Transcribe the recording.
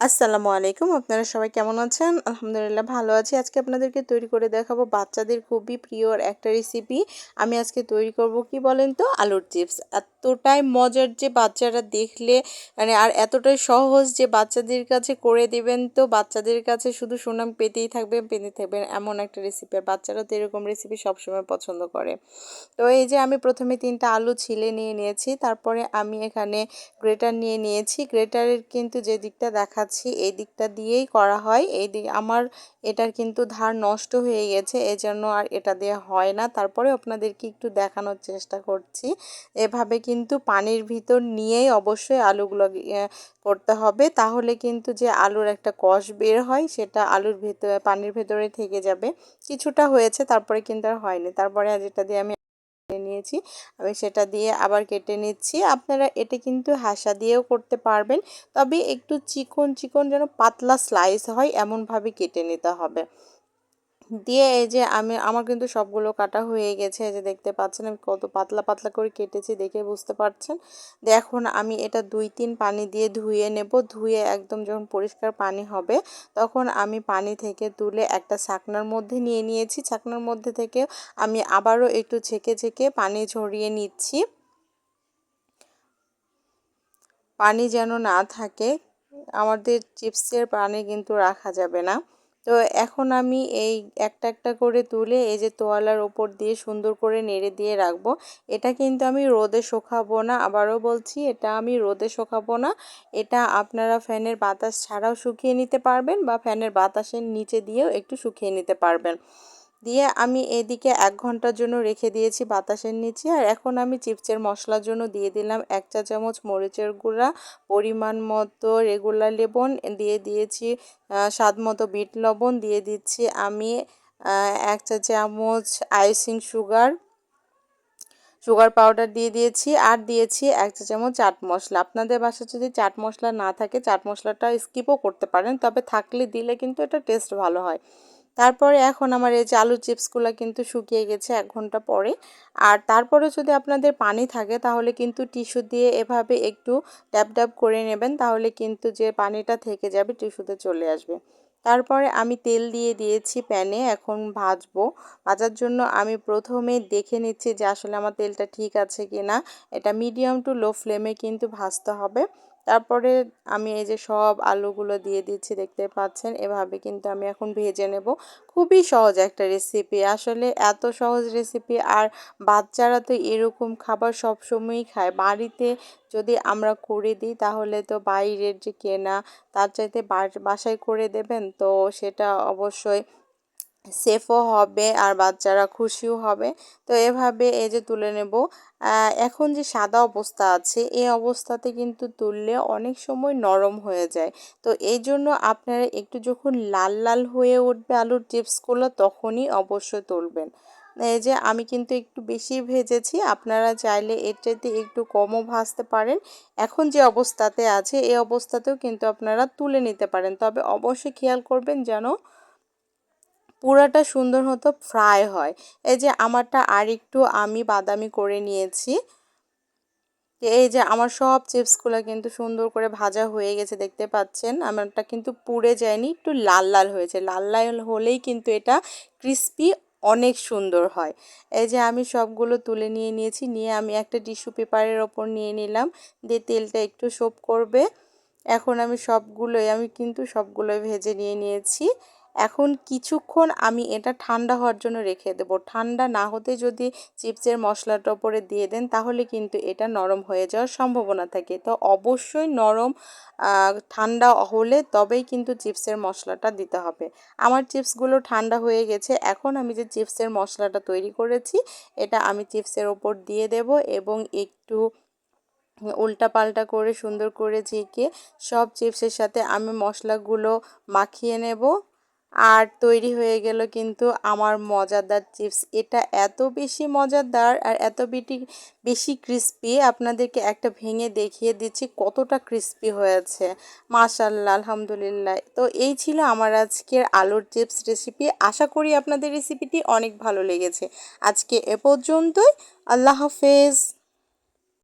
আসসালামু আলাইকুম, আপনারা সবাই কেমন আছেন? আলহামদুলিল্লাহ ভালো আছি। আজকে আপনাদেরকে তৈরি করে দেখাবো বাচ্চাদের খুবই প্রিয় একটা রেসিপি আমি আজকে তৈরি করব কি বলেন তো? আলুর চিপস এতটাই মজার যে বাচ্চারা দেখলে মানে আর এতটাই সহজ যে বাচ্চাদের কাছে করে দেবেন তো, বাচ্চাদের কাছে শুধু সুনাম পেতেই থাকবে পেতেই থাকবেন এমন একটা রেসিপি আর বাচ্চারা তো এরকম রেসিপি সবসময় পছন্দ করে। তো এই যে আমি প্রথমে তিনটা আলু ছিলে নিয়ে নিয়েছি, তারপরে আমি এখানে গ্রেটার নিয়ে নিয়েছি। গ্রেটারের কিন্তু যে দিকটা দেখা দেখাচ্ছি এই দিকটা দিয়েই করা হয়। এই দিক আমার এটার কিন্তু ধার নষ্ট হয়ে গেছে, এজন্য আর এটা দিয়ে হয় না। তারপরে আপনাদেরকে একটু দেখানোর চেষ্টা করছি। এভাবে কিন্তু পানির ভিতর নিয়েই অবশ্যই আলুগুলো করতে হবে। তাহলে কিন্তু যে আলুর একটা কষ বের হয়, সেটা আলুর ভেতরে, পানির ভেতরে থেকে যাবে। কিছুটা হয়েছে, তারপরে কিন্তু আর হয়নি। তারপরে যেটা দিয়ে আমি নিয়েছি। আমি সেটা দিয়ে আবার কেটে নিচ্ছি। আপনারা এটা কিন্তু হাসা দিয়েও করতে পারবেন। তবে একটু চিকন চিকন যেন পাতলা স্লাইস হয়, এমনভাবে কেটে নিতে হবে। দিয়ে এই যে আমি, আমার কিন্তু সবগুলো কাটা হয়ে গেছে, এই যে দেখতে পাচ্ছেন, আমি কত পাতলা পাতলা করে কেটেছি দেখে বুঝতে পারছেন। দেখুন, আমি এটা দুই তিন পানি দিয়ে ধুয়ে নেব, ধুয়ে একদম যখন পরিষ্কার পানি হবে, তখন আমি পানি থেকে তুলে একটা ছাকনার মধ্যে নিয়ে নিয়েছি। ছাকনার মধ্যে থেকে আমি আবারও একটু ছেঁকে ছেঁকে পানি ঝরিয়ে নিচ্ছি। পানি যেন না থাকে, আমাদের চিপসের পানি কিন্তু রাখা যাবে না। তো এখন আমি এই একটা একটা করে তুলে এই যে তোয়ালার ওপর দিয়ে সুন্দর করে নেড়ে দিয়ে রাখব। এটা কিন্তু আমি রোদে শোকাবো না। আবারও বলছি, এটা আমি রোদে শোকাবো না। এটা আপনারা ফ্যানের বাতাস ছাড়াও শুকিয়ে নিতে পারবেন বা ফ্যানের বাতাসের নিচে দিয়েও একটু শুকিয়ে নিতে পারবেন। দিয়ে আমি এদিকে এক ঘণ্টার জন্য রেখে দিয়েছি বাতাসের নিচে। আর এখন আমি চিপসের মশলার জন্য দিয়ে দিলাম এক চা চামচ মরিচের গুঁড়া, পরিমাণ মতো রেগুলার লেবন, দিয়ে দিয়েছি স্বাদ মতো বিট লবণ, দিয়ে দিচ্ছি আমি এক চা চামচ আইসিং সুগার সুগার পাউডার দিয়ে দিয়েছি আর দিয়েছি এক চা চামচ চাট মশলা। আপনাদের বাসায় যদি চাট মশলা না থাকে, চাট মশলাটা স্কিপও করতে পারেন, তবে থাকলে দিলে কিন্তু এটা টেস্ট ভালো হয়। তারপরে এখন আমার এই যে আলুর চিপসগুলো কিন্তু শুকিয়ে গেছে এক ঘণ্টা পরে। আর তারপরে যদি আপনাদের পানি থাকে, তাহলে কিন্তু টিস্যু দিয়ে এভাবে একটু ড্যাব ড্যাব করে নেবেন, তাহলে কিন্তু যে পানিটা থেকে যাবে টিস্যুতে চলে আসবে। তারপরে আমি তেল দিয়ে দিয়েছি প্যানে, এখন ভাজবো। ভাজার জন্য আমি প্রথমে দেখে নিচ্ছি যে আসলে আমার তেলটা ঠিক আছে কি না এটা মিডিয়াম টু লো ফ্লেমে কিন্তু ভাজতে হবে। তারপরে আমি এই যে সব আলুগুলো দিয়ে দিচ্ছি, দেখতে পাচ্ছেন? এভাবে কিন্তু আমি এখন ভেজে নেব। খুবই সহজ একটা রেসিপি আসলে এত সহজ রেসিপি আর বাচ্চারা তো এরকম খাবার সবসময়ই খায়। বাড়িতে যদি আমরা করে দিই, তাহলে তো বাইরের যে কেনা, তার চাইতে বাসায় করে দেবেন? তো সেটা অবশ্যই সেফও হবে আর বাচ্চারা খুশিও হবে। তো এভাবে এই যে তুলে নেব। এখন যে সাদা অবস্থা আছে এই অবস্থাতে কিন্তু তুললে অনেক সময় নরম হয়ে যায়। তো এই জন্য আপনারা একটু যখন লাল লাল হয়ে উঠবে আলুর চিপসগুলো, তখনই অবশ্যই তুলবেন। এই যে আমি কিন্তু একটু বেশি ভেজেছি, আপনারা চাইলে এটাতে একটু কমও ভাজতে পারেন। এখন যে অবস্থাতে আছে এই অবস্থাতেও কিন্তু আপনারা তুলে নিতে পারেন। তবে অবশ্যই খেয়াল করবেন যেন পুরাটা সুন্দর মতো ফ্রাই হয়। এই যে আমারটা আর একটু আমি বাদামি করে নিয়েছি। এই যে আমার সব চিপসগুলো কিন্তু সুন্দর করে ভাজা হয়ে গেছে, দেখতে পাচ্ছেন? আমারটা কিন্তু পুড়ে যায়নি, একটু লাল লাল হয়েছে। লাল লাল হলেই কিন্তু এটা ক্রিস্পি অনেক সুন্দর হয়। এই যে আমি সবগুলো তুলে নিয়ে নিয়েছি, নিয়ে আমি একটা টিস্যু পেপারের ওপর নিয়ে নিলাম, দিয়ে তেলটা একটু সোপ করবে। এখন আমি সবগুলোই, আমি কিন্তু সবগুলোই ভেজে নিয়ে নিয়েছি। এখন কিছুক্ষণ আমি এটা ঠান্ডা হওয়ার জন্য রেখে দেব। ঠান্ডা না হতে যদি চিপসের মশলাটা ওপরে দিয়ে দেন, তাহলে কিন্তু এটা নরম হয়ে যাওয়ার সম্ভাবনা থাকে। তো অবশ্যই নরম ঠান্ডা হলে তবেই কিন্তু চিপসের মশলাটা দিতে হবে। আমার চিপসগুলো ঠান্ডা হয়ে গেছে, এখন আমি যে চিপসের মশলাটা তৈরি করেছি, এটা আমি চিপসের ওপর দিয়ে দেব এবং একটু উল্টা পাল্টা করে সুন্দর করে ঝেঁকে সব চিপসের সাথে আমি মশলাগুলো মাখিয়ে নেব। আর তৈরি হয়ে গেল কিন্তু আমার মজাদার চিপস। এটা এত বেশি মজাদার আর এত বেটি, বেশি ক্রিস্পি আপনাদেরকে একটা ভেঙে দেখিয়ে দিচ্ছি কতটা ক্রিস্পি হয়েছে। মাশাল্লাহ আলহামদুলিল্লাহ। তো এই ছিল আমার আজকের আলুর চিপস রেসিপি আশা করি আপনাদের রেসিপিটি অনেক ভালো লেগেছে। আজকে এ পর্যন্তই। আল্লাহ হাফেজ।